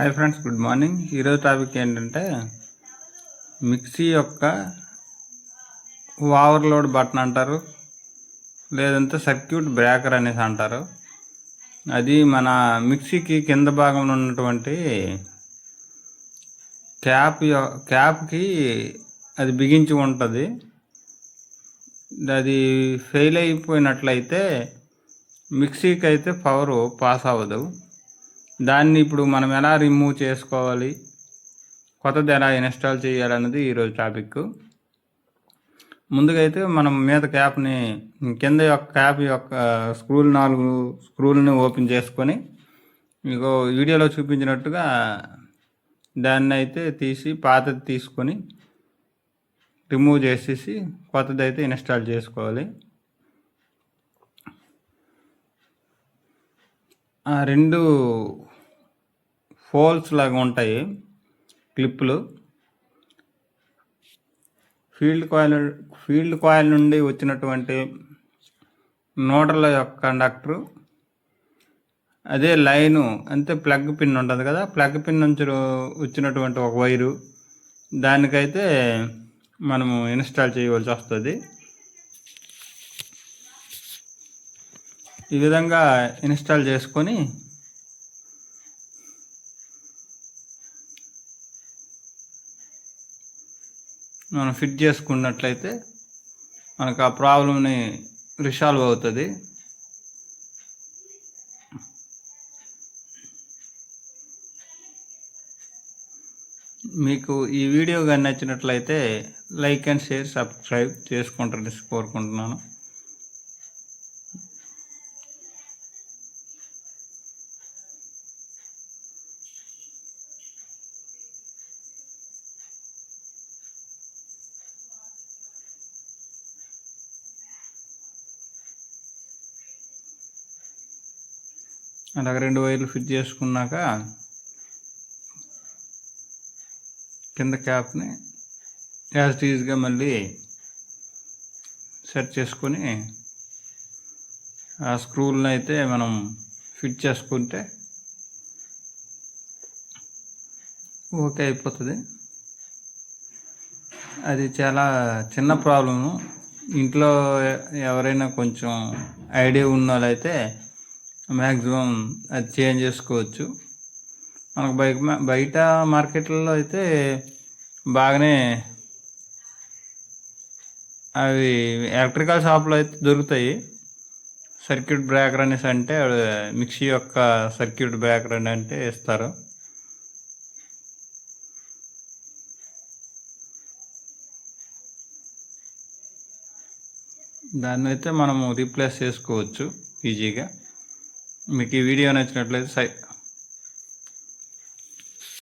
Hi friends good morning ఈరోజు topic ఏంటంటే mixie యొక్క ఓవర్లోడ్ బటన్ అంటారు లేదంటే సర్క్యూట్ బ్రేకర్ అనేసి అంటారు. అది మన మిక్సీకి కింద భాగంలో ఉన్నటువంటి క్యాప్ క్యాప్కి అది బిగించి ఉంటుంది. అది ఫెయిల్ అయిపోయినట్లయితే మిక్సీకి అయితే పవర్ పాస్ అవ్వదు. దాన్ని ఇప్పుడు మనం ఎలా రిమూవ్ చేసుకోవాలి? కొత్తది ఎలా ఇన్స్టాల్ చేయాలన్నది ఈరోజు టాపిక్ ముందుగా అయితే మనం మీద క్యాప్ని కింద యొక్క క్యాప్ యొక్క స్క్రూలు నాలుగు స్క్రూల్ని ఓపెన్ చేసుకొని మీకు వీడియోలో చూపించినట్టుగా దాన్ని అయితే తీసి పాతది తీసుకొని రిమూవ్ చేసేసి కొత్తది అయితే ఇన్స్టాల్ చేసుకోవాలి. ఆ రెండు ఫోల్స్ లాగా ఉంటాయి క్లిప్పులు. ఫీల్డ్ కాయిల్ ఫీల్డ్ కాయిల్ నుండి వచ్చినటువంటి నోటర్ల యొక్క కండక్టరు. అదే లైను అంతే ప్లగ్ పిన్ ఉంటుంది కదా ప్లగ్ పిన్ నుంచి వచ్చినటువంటి ఒక వైరు. దానికైతే మనము ఇన్స్టాల్ చేయవలసి వస్తుంది. ఈ విధంగా ఇన్స్టాల్ చేసుకొని మనం ఫిట్ చేసుకున్నట్లయితే మనకు ఆ ప్రాబ్లమ్ని రిసాల్వ్ అవుతుంది. మీకు ఈ వీడియో కానీ నచ్చినట్లయితే లైక్ అండ్ షేర్ సబ్స్క్రైబ్ చేసుకుంటారని కోరుకుంటున్నాను. అలాగ రెండు వైర్లు ఫిట్ చేసుకున్నాక కింద క్యాప్ని యాజ్ టీజ్గా మళ్ళీ సెట్ చేసుకొని ఆ స్క్రూలను అయితే మనం ఫిట్ చేసుకుంటే ఓకే అయిపోతుంది. అది చాలా చిన్న ప్రాబ్లము. ఇంట్లో ఎవరైనా కొంచెం ఐడియా ఉన్న వాళ్ళైతే మ్యాక్సిమం అది చేంజ్ చేసుకోవచ్చు. మనకు బయట బయట మార్కెట్లలో అయితే బాగానే అవి ఎలక్ట్రికల్ షాప్లో అయితే దొరుకుతాయి. సర్క్యూట్ బ్రేకర్ అనేసి అంటే మిక్సీ యొక్క సర్క్యూట్ బ్రేకర్ అని అంటే ఇస్తారు. దాన్ని అయితే మనము రీప్లేస్ చేసుకోవచ్చు ఈజీగా. మీకు ఈ వీడియో నచ్చినట్లయితే సై